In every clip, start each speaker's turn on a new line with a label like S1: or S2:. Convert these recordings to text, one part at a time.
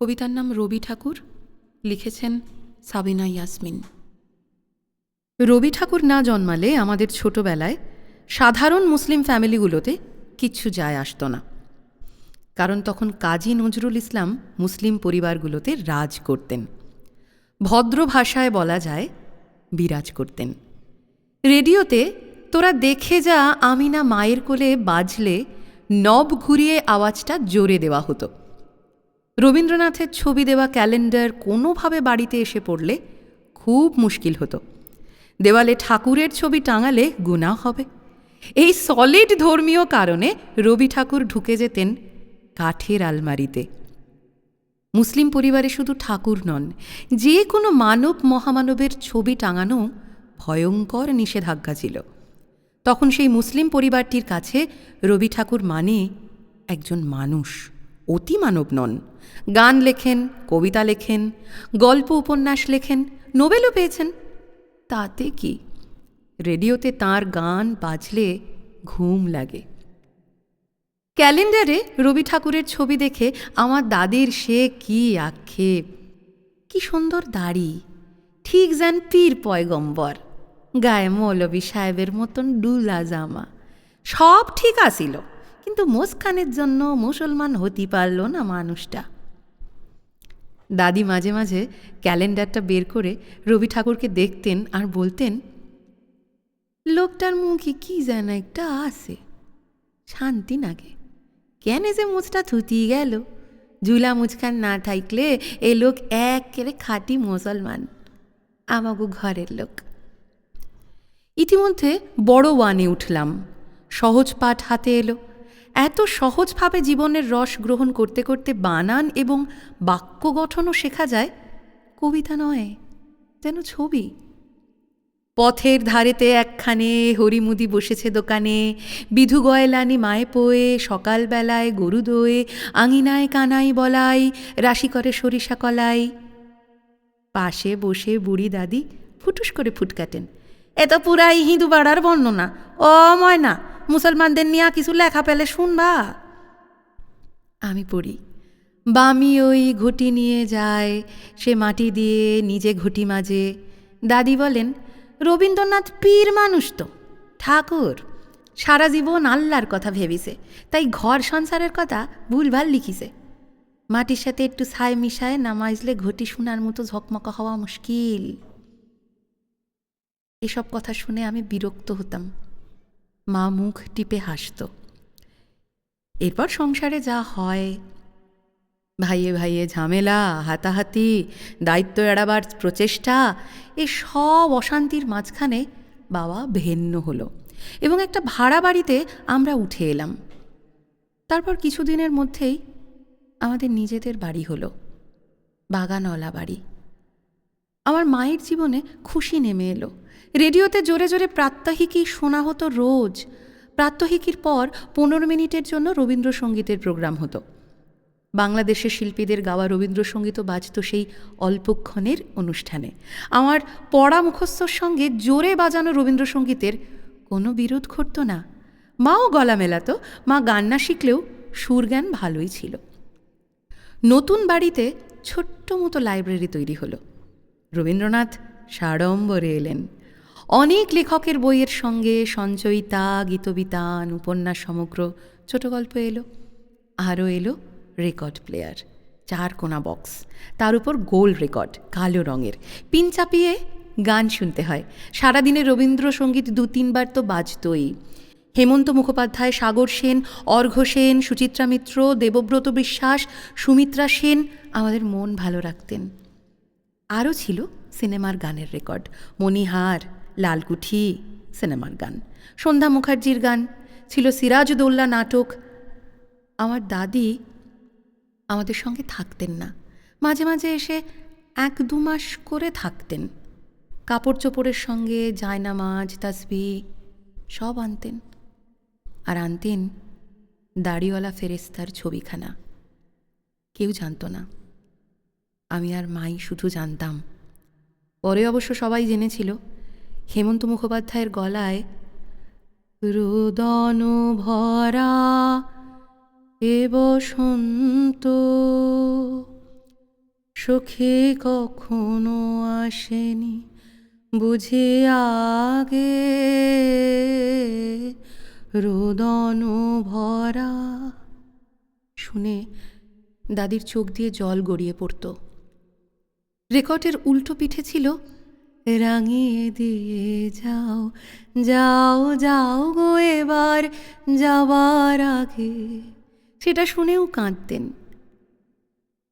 S1: কবিতার নাম রবি ঠাকুর, লিখেছেন সাবিনা ইয়াসমিন। রবি ঠাকুর না জন্মালে আমাদের ছোটবেলায় সাধারণ মুসলিম ফ্যামিলিগুলোতে কিচ্ছু যায় আসতো না। কারণ তখন কাজী নজরুল ইসলাম মুসলিম পরিবারগুলোতে রাজ করতেন। ভদ্র ভাষায় বলা যায়, বিরাজ করতেন। রেডিওতে, তোরা দেখে যা আমি না মায়ের কোলে বাজলে, নব ঘুরিয়ে আওয়াজটা জোরে দেওয়া হতো। রবীন্দ্রনাথের ছবি দেওয়া ক্যালেন্ডার কোনোভাবে বাড়িতে এসে পড়লে খুব মুশকিল হতো। দেওয়ালে ঠাকুরের ছবি টাঙালে গুণা হবে। এই সলিড ধর্মীয় কারণে রবি ঠাকুর ঢুকে যেতেন কাঠের আলমারিতে। মুসলিম পরিবারে শুধু ঠাকুর নন, যে কোনো মানব মহামানবের ছবি টাঙানো ভয়ঙ্কর নিষেধাজ্ঞা ছিল। তখন সেই মুসলিম পরিবারটির কাছে রবি ঠাকুর মানে একজন মানুষ। অতি মানব নন। গান লেখেন, কবিতা লেখেন, গল্প উপন্যাস লেখেন, নোবেলও পেয়েছেন। তাতে কি? রেডিওতে তার গান বাজলে ঘুম লাগে। ক্যালেন্ডারে রবি ঠাকুরের ছবি দেখে আমার দাদির সে কি আক্ষেপ। কি সুন্দর দাড়ি, ঠিক যেন পীর পয়গম্বর, গায়ে মৌলবী সাহেবের মতন ডুলা জামা, সব ঠিক আসিল কিন্তু মোসখানের জন্য মুসলমান হতে পারল না মানুষটা। দাদি মাঝে মাঝে ক্যালেন্ডারটা বের করে রবি ঠাকুরকে দেখতেন আর বলতেন, লোকটার মুখে কি যেন একটা আছে। শান্তি নাগে। কেন যে মুচটা থুতি গেল? ঝুলা মুচখান না থাকলে এ লোক এক কেড়ে খাঁটি মুসলমান। আমাগো ঘরের লোক। ইতিমধ্যে বড় ওয়ানে উঠলাম। সহজ পাঠ হাতে এলো। এত সহজভাবে জীবনের রস গ্রহণ করতে করতে বানান এবং বাক্য গঠনও শেখা যায়? কবিতা নয়, যেন ছবি। পথের ধারেতে একখানে হরিমুদি বসেছে দোকানে, বিধু গয়লানি মায়ে পোয়ে, সকালবেলায় গরু দোয়ে, আঙিনায় কানাই বলাই, রাশি করে সরিষা কলাই। পাশে বসে বুড়ি দাদি ফুটুস করে ফুটকাটেন। এ তো পুরাই হিঁদু বাড়ার বর্ণনা ও ময়না মুসলমানদের নিয়ে কিছু লেখা পেলে শুনবা। আমি পড়ি। বামি ওই ঘটি নিয়ে যায়, সে মাটি দিয়ে নিজে ঘটি মাঝে দাদি বলেন, রবীন্দ্রনাথ পীর মানুষ তো। ঠাকুর। সারা জীবন আল্লাহর কথা ভেবিছে। তাই ঘর সংসারের কথা ভুলভাল লিখিছে। মাটির সাথে একটু ছাই মিশায় নামাইজলে ঘটি শোনার মতো ঝকমকা হওয়া মুশকিল। এসব কথা শুনে আমি বিরক্ত হতাম। মা মুখ টিপে হাসত। এরপর সংসারে যা হয়, ভাইয়ে ভাইয়ে ঝামেলা, হাতাহাতি, দায়িত্ব এড়াবার প্রচেষ্টা, এ সব অশান্তির মাঝখানে বাবা ভেন্ন হলো এবং একটা ভাড়া বাড়িতে আমরা উঠে এলাম। তারপর কিছুদিনের মধ্যেই আমাদের নিজেদের বাড়ি হলো, বাগানওয়ালা বাড়ি। আমার মায়ের জীবনে খুশি নেমে এলো। রেডিওতে জোরে জোরে প্রাত্যহিকই শোনা হতো রোজ। প্রাত্যহিকীর পর পনেরো মিনিটের জন্য রবীন্দ্রসঙ্গীতের প্রোগ্রাম হতো। বাংলাদেশের শিল্পীদের গাওয়া রবীন্দ্রসঙ্গীতও বাজত সেই অল্পক্ষণের অনুষ্ঠানে। আমার পড়া মুখস্থর সঙ্গে জোরে বাজানো রবীন্দ্রসঙ্গীতের কোনো বিরোধ ঘটত না। মাও গলা মেলাতো, মা গান না শিখলেও সুরজ্ঞান ভালোই ছিল। নতুন বাড়িতে ছোট্ট মতো লাইব্রেরি তৈরি হলো। রবীন্দ্রনাথ সাড়ম্বরে এলেন। অনেক লেখকের বইয়ের সঙ্গে সঞ্চয়িতা, গীতবিতান, উপন্যাস সমগ্র ছোট গল্প এলো, আরও এলো রেকর্ড প্লেয়ার, চার কোনা বক্স, তার উপর গোল রেকর্ড, কালো রঙের। পিন চাপিয়ে গান শুনতে হয়। সারাদিনে রবীন্দ্রসঙ্গীত দু, তিনবার তো বাজতই। হেমন্ত মুখোপাধ্যায়, সাগর সেন অর্ঘ্য সেন, সুচিত্রা মিত্র, দেবব্রত বিশ্বাস, সুমিত্রা সেন আমাদের মন ভালো রাখতেন। আরও ছিল সিনেমার গানের রেকর্ড, মণিহার লালকুঠি সিনেমার গান। সন্ধ্যা মুখার্জির গান। ছিল সিরাজউদ্দৌল্লা নাটক। আমার দাদি আমাদের সঙ্গে থাকতেন না। মাঝে মাঝে এসে এক দু মাস করে থাকতেন। কাপড় চোপড়ের সঙ্গে জায়নামাজ তাসবি সব আনতেন। আর আনতেন দাড়িওয়ালা ফেরেস্তার ছবিখানা। কেউ জানতো না। আমি আর মাই শুধু জানতাম। পরে অবশ্য সবাই জেনেছিল। হেমন্ত মুখোপাধ্যায়ের গলায়, রুদন ভরা এ বসন্ত, সখী কখনো আসেনি বুঝে আগে। রোদন ভরা শুনে দাদির চোখ দিয়ে জল গড়িয়ে পড়ত। রেকর্ডের উল্টো পিঠে ছিল রাঙিয়ে দিয়ে যাও যাও যাও গো এবার যাবার আগে। সেটা শুনেও কাঁদতেন।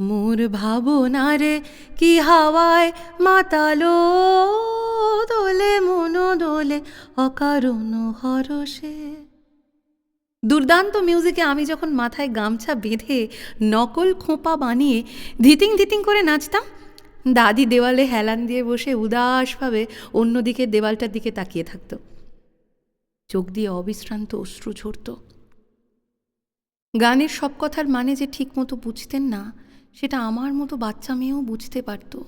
S1: মোর ভাবনারে কি হাওয়ায় মাতালো দোলে, মনো দোলে, অকারণ হরসে দুর্দান্ত মিউজিকে আমি যখন মাথায় গামছা বেঁধে নকল খোঁপা বানিয়ে ধিতিং ধিতিং করে নাচতাম দাদি দেওয়ালে হেলান দিয়ে বসে উদাসভাবে অন্যদিকে দেওয়ালটার দিকে তাকিয়ে থাকত। চোখ দিয়ে অবিশ্রান্ত অশ্রু ঝরত। গানের সব কথার মানে যে ঠিকমতো বুঝতেন না, সেটা আমার মতো বাচ্চা মেয়েও বুঝতে পারত।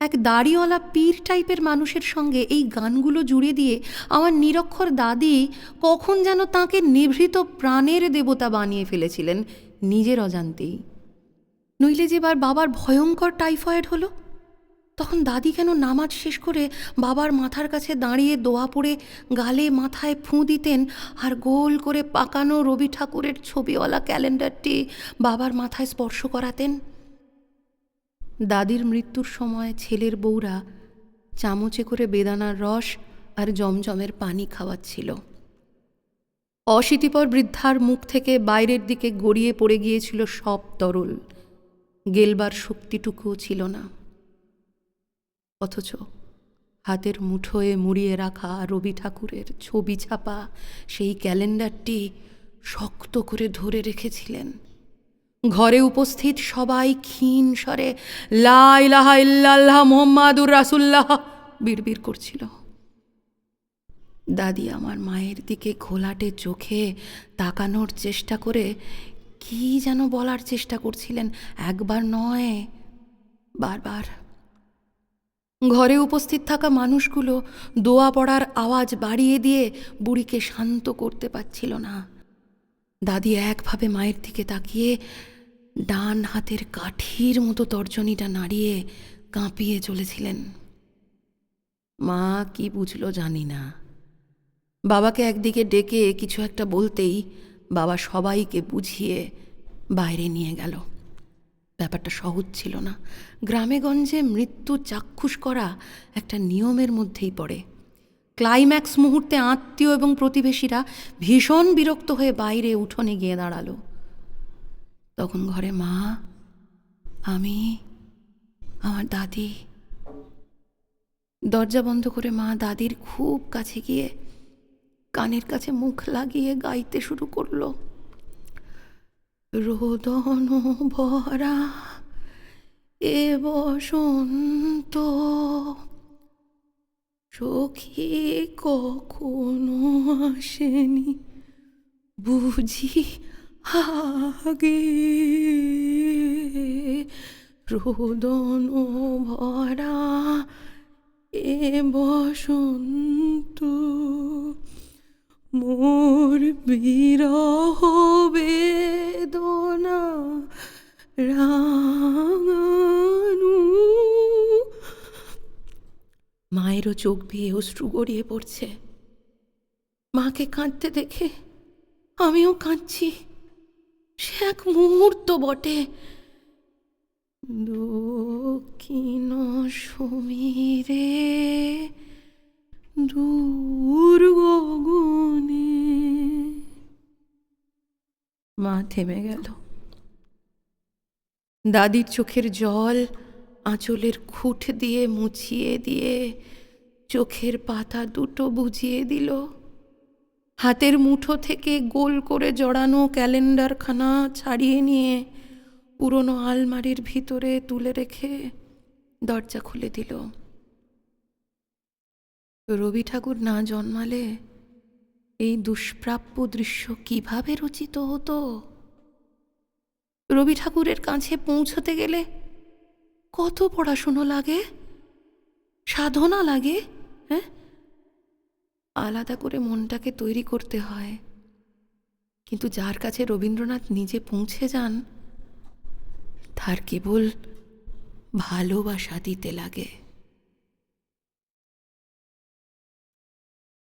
S1: এক দাড়িওয়ালা পীর টাইপের মানুষের সঙ্গে এই গানগুলো জুড়ে দিয়ে আমার নিরক্ষর দাদি কখন যেন তাকে নিভৃত প্রাণের দেবতা বানিয়ে ফেলেছিলেন, নিজের অজান্তেই। নইলে যে বার বাবার ভয়ঙ্কর টাইফয়েড হলো? তখন দাদি কেন নামাজ শেষ করে বাবার মাথার কাছে দাঁড়িয়ে দোয়া পড়ে গালে মাথায় ফুঁ দিতেন আর গোল করে পাকানো রবি ঠাকুরের ছবিওয়ালা ক্যালেন্ডারটি বাবার মাথায় স্পর্শ করাতেন? দাদির মৃত্যুর সময় ছেলের বউরা চামচে করে বেদানার রস আর জমজমের পানি খাওয়াচ্ছিল। অশীতিপর বৃদ্ধার মুখ থেকে বাইরের দিকে গড়িয়ে পড়ে গিয়েছিল সব তরল। গেলবার শক্তিটুকুও ছিল না। অথচ হাতের মুঠোয় মুড়িয়ে রাখা রবি ঠাকুরের ছবি ছাপা সেই ক্যালেন্ডারটি শক্ত করে ধরে রেখেছিলেন। ঘরে উপস্থিত সবাই ক্ষীণ স্বরে, লা ইলাহা ইল্লাল্লাহ মোহাম্মাদুর রাসুল্লাহ বিড়বিড় করছিল। দাদি আমার মায়ের দিকে ঘোলাটে চোখে তাকানোর চেষ্টা করে কি যেন বলার চেষ্টা করছিলেন, একবার নয়, বারবার। ঘরে উপস্থিত থাকা মানুষগুলো দোয়া পড়ার আওয়াজ বাড়িয়ে দিয়ে বুড়িকে শান্ত করতে পারছিল না। দাদি একভাবে মায়ের দিকে তাকিয়ে ডান হাতের কাঠির মতো তর্জনীটা নাড়িয়ে কাঁপিয়ে চলেছিলেন। মা কি বুঝলো জানি না। বাবাকে একদিকে ডেকে কিছু একটা বলতেই বাবা সবাইকে বুঝিয়ে বাইরে নিয়ে গেল। ব্যাপারটা সহজ ছিল না। গ্রামেগঞ্জে মৃত্যু চাক্ষুষ করা একটা নিয়মের মধ্যেই পড়ে। ক্লাইম্যাক্স মুহূর্তে আত্মীয় এবং প্রতিবেশীরা ভীষণ বিরক্ত হয়ে বাইরে উঠোনে গিয়ে দাঁড়াল। তখন ঘরে, মা, আমি, আমার দাদি। দরজা বন্ধ করে মা দাদির খুব কাছে গিয়ে কানের কাছে মুখ লাগিয়ে গাইতে শুরু করল। রোদন ভরা এ বসন্ত। সখী কখনো আসেনি বুঝি আগে। রোদন ভরা এ বসন্ত। মোর বিরহ বেদনা রাঙানু। মায়েরও চোখ বেয়ে অশ্রু গড়িয়ে পড়ছে। মাকে কাঁদতে দেখে আমিও কাঁদছি। সে এক মুহূর্ত বটে। দক্ষিণ সমীরে দূর গগনে। মা থেমে গেল। দাদির চোখের জল আঁচলের খুঁট দিয়ে মুছিয়ে দিয়ে চোখের পাতা দুটো বুঝিয়ে দিল। হাতের মুঠো থেকে গোল করে জড়ানো ক্যালেন্ডারখানা ছাড়িয়ে নিয়ে পুরনো আলমারির ভিতরে তুলে রেখে দরজা খুলে দিল। রবি ঠাকুর না জন্মালে এই দুষ্প্রাপ্য দৃশ্য কীভাবে রচিত হতো? রবি ঠাকুরের কাছে পৌঁছতে গেলে কত পড়াশুনো লাগে? সাধনা লাগে হ্যাঁ? আলাদা করে মনটাকে তৈরি করতে হয়। কিন্তু যার কাছে রবীন্দ্রনাথ নিজে পৌঁছে যান, তার কেবল ভালোবাসা দিতে লাগে।